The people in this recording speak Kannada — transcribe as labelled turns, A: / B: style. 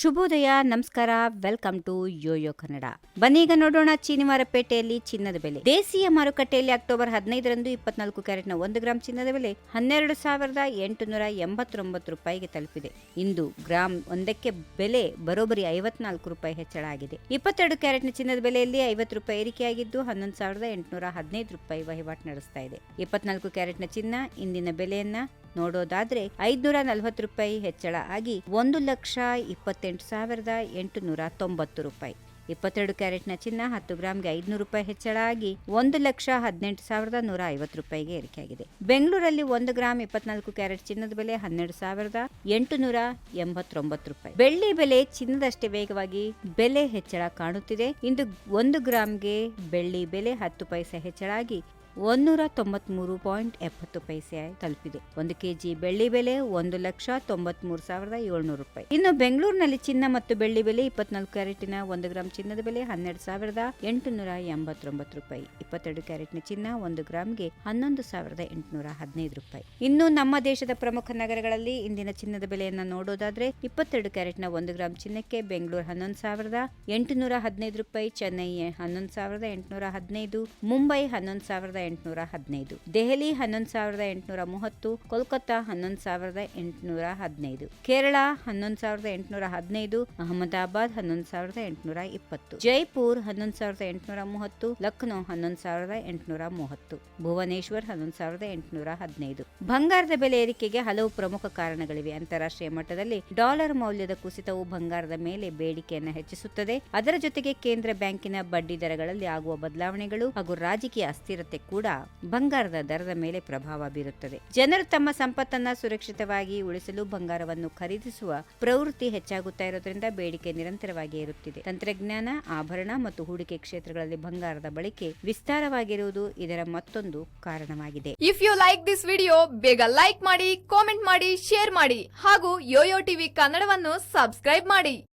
A: ಶುಭೋದಯ, ನಮಸ್ಕಾರ, ವೆಲ್ಕಮ್ ಟು ಯೋಯೋ ಕನ್ನಡ. ಬನ್ನೀಗ ನೋಡೋಣ ಚೀನಿವಾರಪೇಟೆಯಲ್ಲಿ ಚಿನ್ನದ ಬೆಲೆ. ದೇಶೀಯ ಮಾರುಕಟ್ಟೆಯಲ್ಲಿ ಅಕ್ಟೋಬರ್ ಹದಿನೈದರಂದು ಇಪ್ಪತ್ನಾಲ್ಕು ಕ್ಯಾರೆಟ್ನ ಒಂದು ಗ್ರಾಂ ಚಿನ್ನದ ಬೆಲೆ ಹನ್ನೆರಡು ಸಾವಿರದ ಎಂಟುನೂರ ಎಂಬತ್ತೊಂಬತ್ತು ರೂಪಾಯಿಗೆ ತಲುಪಿದೆ. ಇಂದು ಗ್ರಾಂ ಒಂದಕ್ಕೆ ಬೆಲೆ ಬರೋಬರಿ ಐವತ್ನಾಲ್ಕು ರೂಪಾಯಿ ಹೆಚ್ಚಳ ಆಗಿದೆ ಇಪ್ಪತ್ತೆರಡು ಕ್ಯಾರೆಟ್ನ ಚಿನ್ನದ ಬೆಲೆಯಲ್ಲಿ ಐವತ್ತು ರೂಪಾಯಿ ಏರಿಕೆಯಾಗಿದ್ದು ಹನ್ನೊಂದು ಸಾವಿರದ ಎಂಟುನೂರ ಹದಿನೈದು ರೂಪಾಯಿ ವಹಿವಾಟು ನಡೆಸ್ತಾ ಇದೆ. ಇಪ್ಪತ್ನಾಲ್ಕು ಕ್ಯಾರೆಟ್ನ ಚಿನ್ನ, ಇಂದಿನ ಬೆಲೆಯನ್ನ ನೋಡೋದಾದ್ರೆ ಐದ್ನೂರ ನಲವತ್ತು ರೂಪಾಯಿ ಹೆಚ್ಚಳ ಆಗಿ ಒಂದು ಲಕ್ಷ ಇಪ್ಪತ್ತೆಂಟು ಸಾವಿರದ ಎಂಟುನೂರ ತೊಂಬತ್ತು ರೂಪಾಯಿ. ಇಪ್ಪತ್ತೆರಡು ಕ್ಯಾರೆಟ್ನ ಚಿನ್ನ ಹತ್ತು ಗ್ರಾಮ್ಗೆ ಐದುನೂರು ರೂಪಾಯಿ ಹೆಚ್ಚಳ ಆಗಿ ಒಂದು ಲಕ್ಷ ಹದಿನೆಂಟು ಸಾವಿರದ ನೂರ ಐವತ್ತು ರೂಪಾಯಿಗೆ ಏರಿಕೆಯಾಗಿದೆ. ಬೆಂಗಳೂರಲ್ಲಿ ಒಂದು ಗ್ರಾಮ್ ಇಪ್ಪತ್ನಾಲ್ಕು ಕ್ಯಾರೆಟ್ ಚಿನ್ನದ ಬೆಲೆ ಹನ್ನೆರಡು ಸಾವಿರದ ಎಂಟುನೂರ ಎಂಬತ್ತೊಂಬತ್ತು ರೂಪಾಯಿ. ಬೆಳ್ಳಿ ಬೆಲೆ ಚಿನ್ನದಷ್ಟೇ ವೇಗವಾಗಿ ಬೆಲೆ ಹೆಚ್ಚಳ ಕಾಣುತ್ತಿದೆ. ಇಂದು ಒಂದು ಗ್ರಾಮ್ಗೆ ಬೆಳ್ಳಿ ಬೆಲೆ ಹತ್ತು ಪೈಸೆ ಹೆಚ್ಚಳ ಆಗಿ ಒಂದೂರ ತೊಂಬತ್ಮೂರು ಪಾಯಿಂಟ್ ಎಪ್ಪತ್ತು ಪೈಸೆ ತಲುಪಿದೆ. ಒಂದು ಕೆಜಿ ಬೆಳ್ಳಿ ಬೆಲೆ ಒಂದು ಲಕ್ಷ ತೊಂಬತ್ಮೂರು ಸಾವಿರದ ಏಳ್ನೂರು ರೂಪಾಯಿ. ಇನ್ನು ಬೆಂಗಳೂರಿನಲ್ಲಿ ಚಿನ್ನ ಮತ್ತು ಬೆಳ್ಳಿ ಬೆಲೆ ಇಪ್ಪತ್ನಾಲ್ಕು ಕ್ಯಾರೆಟ್ನ ಒಂದು ಗ್ರಾಮ್ ಚಿನ್ನದ ಬೆಲೆ ಹನ್ನೆರಡು ಸಾವಿರದ ಎಂಟುನೂರ ಎಂಬತ್ತೊಂಬತ್ತು ರೂಪಾಯಿ. ಇಪ್ಪತ್ತೆರಡು ಕ್ಯಾರೆಟ್ನ ಚಿನ್ನ ಒಂದು ಗ್ರಾಮ್ಗೆ ಹನ್ನೊಂದು ಸಾವಿರದ ಎಂಟುನೂರ ಹದಿನೈದು ರೂಪಾಯಿ. ಇನ್ನು ನಮ್ಮ ದೇಶದ ಪ್ರಮುಖ ನಗರಗಳಲ್ಲಿ ಇಂದಿನ ಚಿನ್ನದ ಬೆಲೆಯನ್ನು ನೋಡೋದಾದ್ರೆ ಇಪ್ಪತ್ತೆರಡು ಕ್ಯಾರೆಟ್ನ ಒಂದು ಗ್ರಾಮ್ ಚಿನ್ನಕ್ಕೆ ಬೆಂಗಳೂರು ಹನ್ನೊಂದು ಸಾವಿರದ ಎಂಟುನೂರ ಹದಿನೈದು ರೂಪಾಯಿ, ಚೆನ್ನೈ ಹನ್ನೊಂದು ಸಾವಿರದ ಎಂಟುನೂರ ಹದಿನೈದು, ಮುಂಬೈ ಹನ್ನೊಂದು ಸಾವಿರದ ಎಂಟುನೂರ ಹದಿನೈದು. ದೆಹಲಿ ಹನ್ನೊಂದು ಸಾವಿರದ ಎಂಟುನೂರ ಮೂವತ್ತು ಕೋಲ್ಕತ್ತಾ ಹನ್ನೊಂದು ಸಾವಿರದ ಎಂಟುನೂರ ಹದಿನೈದು. ಕೇರಳ ಹನ್ನೊಂದು ಸಾವಿರದ ಎಂಟುನೂರ ಹದಿನೈದು, ಅಹಮದಾಬಾದ್ ಹನ್ನೊಂದು ಸಾವಿರದ ಎಂಟುನೂರ ಇಪ್ಪತ್ತು. ಜೈಪುರ್ ಹನ್ನೊಂದು ಸಾವಿರದ ಎಂಟುನೂರ ಮೂವತ್ತು, ಲಕ್ನೋ ಹನ್ನೊಂದು ಸಾವಿರದ ಎಂಟುನೂರ ಮೂವತ್ತು. ಭುವನೇಶ್ವರ್ ಹನ್ನೊಂದು ಸಾವಿರದ ಎಂಟುನೂರ ಹದಿನೈದು. ಬಂಗಾರದ ಬೆಲೆ ಏರಿಕೆಗೆ ಹಲವು ಪ್ರಮುಖ ಕಾರಣಗಳಿವೆ. ಅಂತಾರಾಷ್ಟ್ರೀಯ ಮಟ್ಟದಲ್ಲಿ ಡಾಲರ್ ಮೌಲ್ಯದ ಕುಸಿತವು ಬಂಗಾರದ ಮೇಲೆ ಬೇಡಿಕೆಯನ್ನು ಹೆಚ್ಚಿಸುತ್ತದೆ. ಅದರ ಜೊತೆಗೆ ಕೇಂದ್ರ ಬ್ಯಾಂಕಿನ ಬಡ್ಡಿ ದರಗಳಲ್ಲಿ ಆಗುವ ಬದಲಾವಣೆಗಳು ಹಾಗೂ ರಾಜಕೀಯ ಅಸ್ಥಿರತೆ ಕೂಡ ಬಂಗಾರದ ದರದ ಮೇಲೆ ಪ್ರಭಾವ ಬೀರುತ್ತದೆ. ಜನರು ತಮ್ಮ ಸಂಪತ್ತನ್ನ ಸುರಕ್ಷಿತವಾಗಿ ಉಳಿಸಲು ಬಂಗಾರವನ್ನು ಖರೀದಿಸುವ ಪ್ರವೃತ್ತಿ ಹೆಚ್ಚಾಗುತ್ತಾ ಇರೋದ್ರಿಂದ ಬೇಡಿಕೆ ನಿರಂತರವಾಗಿ ಇರುತ್ತಿದೆ ತಂತ್ರಜ್ಞಾನ, ಆಭರಣ ಮತ್ತು ಹೂಡಿಕೆ ಕ್ಷೇತ್ರಗಳಲ್ಲಿ ಬಂಗಾರದ ಬಳಕೆ ವಿಸ್ತಾರವಾಗಿರುವುದು ಇದರ ಮತ್ತೊಂದು ಕಾರಣವಾಗಿದೆ.
B: If you like this video ಬೇಗ ಲೈಕ್ ಮಾಡಿ ಕಾಮೆಂಟ್ ಮಾಡಿ ಶೇರ್ ಮಾಡಿ ಹಾಗೂ ಯೋಯೋ ಟಿವಿ ಕನ್ನಡವನ್ನು ಸಬ್ಸ್ಕ್ರೈಬ್ ಮಾಡಿ.